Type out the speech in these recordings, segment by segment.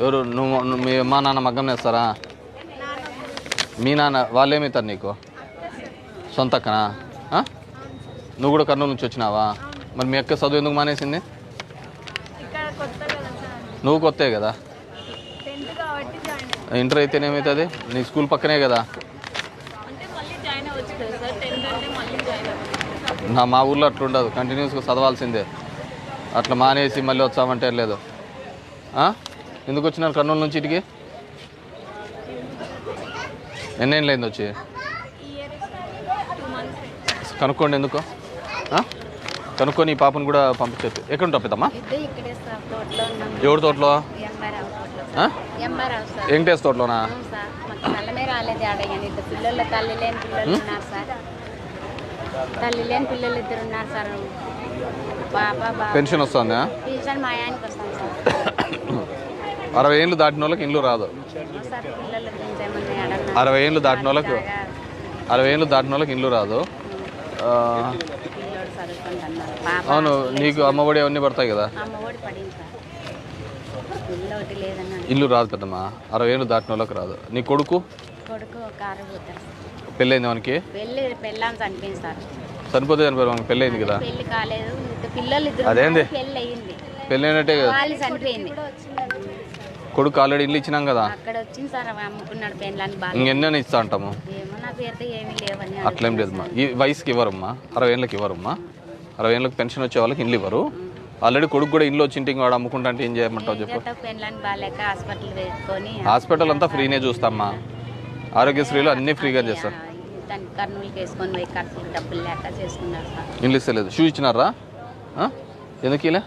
ఎవరు? నువ్వు మీ మా నాన్న మగ్గం వేస్తారా? మీ నాన్న వాళ్ళు ఏమవుతారు నీకు? సొంత అక్కనా? నువ్వు కూడా కర్నూలు నుంచి వచ్చినావా? మరి మీ అక్క చదువు ఎందుకు మానేసింది? నువ్వు కొత్తే కదా. ఇంటర్ అయితేనేమవుతుంది? నీ స్కూల్ పక్కనే కదా? నా మా ఊర్లో అట్లా ఉండదు కంటిన్యూస్గా చదవాల్సిందే. అట్లా మానేసి మళ్ళీ వచ్చామంటే లేదు? ఎందుకు వచ్చినారు కర్నూలు నుంచి ఇటుకి? ఎన్నేళ్ళు అయింది వచ్చి? కనుక్కోండి ఎందుకు? కనుక్కొని ఈ పాపను కూడా పంపించచ్చు ఎక్కడ ఉంటావు పెద్దమ్మా ఎవరి తోటలో వెంకటేష్ తోటలోనా? తల్లి లేని పిల్లలు ఇద్దరు ఉన్నారు సార్. పెన్షన్ వస్తుందా? పెన్షన్ మా ఆయనకి వస్తాం సార్. అరవై ఏళ్ళు దాటిన వాళ్ళకి ఇల్లు రాదు. అరవై ఏళ్ళు దాటిన వాళ్ళకు అరవై ఏళ్ళు దాటిన వాళ్ళకి ఇల్లు రాదు. అవును నీకు అమ్మఒడి అవన్నీ పడతాయి కదా? ఇల్లు రాదు పెద్దమ్మా అరవై ఏళ్ళు దాటిన వాళ్ళకి రాదు. నీ కొడుకు? పెళ్ళైంది మనకి చనిపోయింది చనిపోతే చనిపోయారు మనకి పెళ్ళైంది కదా? అదేంది? పెళ్ళైనట్టే కదా. వాళ్ళు చనిపోయింది. కొడుకు ఆల్రెడీ ఇల్లు ఇచ్చినాం కదా. అక్కడ వచ్చింది సార్ అవి అమ్ముకున్నాడు పెళ్ళాన్ని బాగా. ఇంకెన్నో ఇస్తా అంటాము. ఏమో నాకు అయితే ఏమీ లేవని అట్లేం లేదమ్మా. ఈ వయసుకి ఇవ్వరమ్మా. అరవై ఏళ్ళకి ఇవ్వరమ్మా. అరవై ఏళ్ళకి పెన్షన్ వచ్చే వాళ్ళకి ఇల్లు ఇవ్వరు. ఆల్రెడీ కొడుకు కూడా ఇల్లు వచ్చి ఇంటికి వాడు అమ్ముకుంటా అంటే ఏం చేయమంటావు చెప్పు. బాగాలేక హాస్పిటల్ అంతా ఫ్రీనే చూస్తామ్మా. ఆరోగ్యశ్రీలో అన్నీ ఫ్రీగా చేస్తారు ఆ, దానికి కర్నూలుకి వేసుకొని పోయి ఖర్చులు డబ్బులు లేక చేసుకున్నారు సార్. ఇల్లు ఇస్తలేదు. షూ ఇచ్చినారా? ఎందుకు ఇలా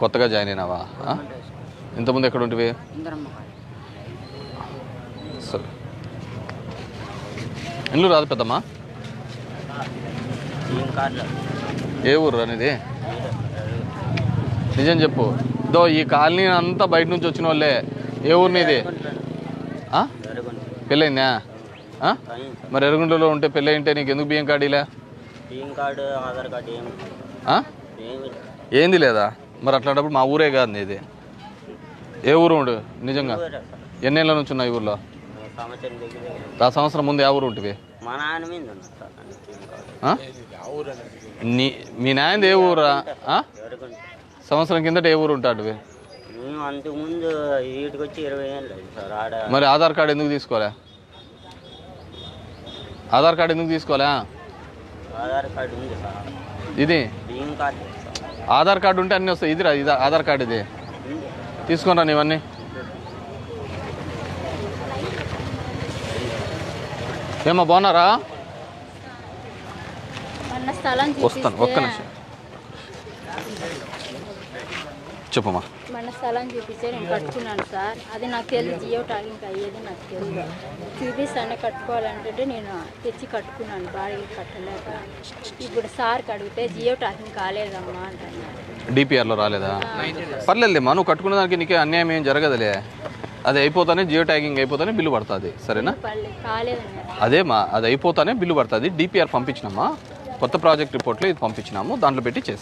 కొత్తగా జాయిన్ అయినావా? ఇంతకుముందు ఎక్కడ ఉంటివి? సరే ఇల్లు రాదు పెద్దమ్మా? ఏం కార్డు ఊరు అనేది నిజం చెప్పు. దో ఈ కాలనీ అంతా బయట నుంచి వచ్చిన వాళ్ళే. ఏ ఊరు నీది? పెళ్ళైందా? మరి ఎరుగుంటలో ఉంటే పెళ్ళి అయింటే నీకు ఎందుకు బియ్యం కార్డీలే బియ్యం కార్డు ఆధార్ కార్డు? ఏమి ఏంది లేదా? మరి అట్లాంటప్పుడు మా ఊరే కాదు నీది. ఏ ఊరు ఉండు? నిజంగా. ఎన్నేళ్ళ నుంచి ఉన్నాయి ఊర్లో? ఆ సంవత్సరం ముందు ఏ ఊరు ఉంటివి? మా? నీ నాయనది ఏ ఊరా? సంవత్సరం కిందట ఏ ఊరు ఉంటాడు అంతకుముందు వీటికి వచ్చి ఇరవై ఏళ్ళు మరి ఆధార్ కార్డు ఎందుకు తీసుకోలే? ఆధార్ కార్డు ఎందుకు తీసుకోలే? ఆధార్ కార్డు ఉంది సార్. ఇది? ఆధార్ కార్డు ఉంటే అన్నీ వస్తాయి. ఇదిరా ఇది ఆధార్ కార్డు ఇది. తీసుకుని ఇవన్నీ. ఏమో బాగున్నారా? వస్తాను ఒక్క నిమిషం. చెప్పమ్మా. మన స్థలం చూపిస్తే నేను కట్టుకున్నాను సార్. అది నాకు తెలియదు జియో టాగింగ్ అయ్యేది నాకు తెలియదు. చూపిస్తానే కట్టుకోవాలంటే నేను తెచ్చి కట్టుకున్నాను బాడీకి కట్టలేక. ఇప్పుడు సార్కి అడిగితే జియో టాగింగ్ కాలేదమ్మా అంటున్నారు డిపిఆర్లో రాలేదా? పర్లేదులేమ్మా నువ్వు కట్టుకున్న దానికి నీకే అన్యాయం ఏం జరగదులే. అది అయిపోతానే జియో ట్యాగింగ్ అయిపోతానే బిల్లు పడుతుంది సరేనా? అదేమా అది అయిపోతానే బిల్లు పడుతుంది డిపిఆర్ పంపించినామా? కొత్త ప్రాజెక్ట్ రిపోర్ట్లో ఇది పంపించినాము దాంట్లో పెట్టి చేస్తాం.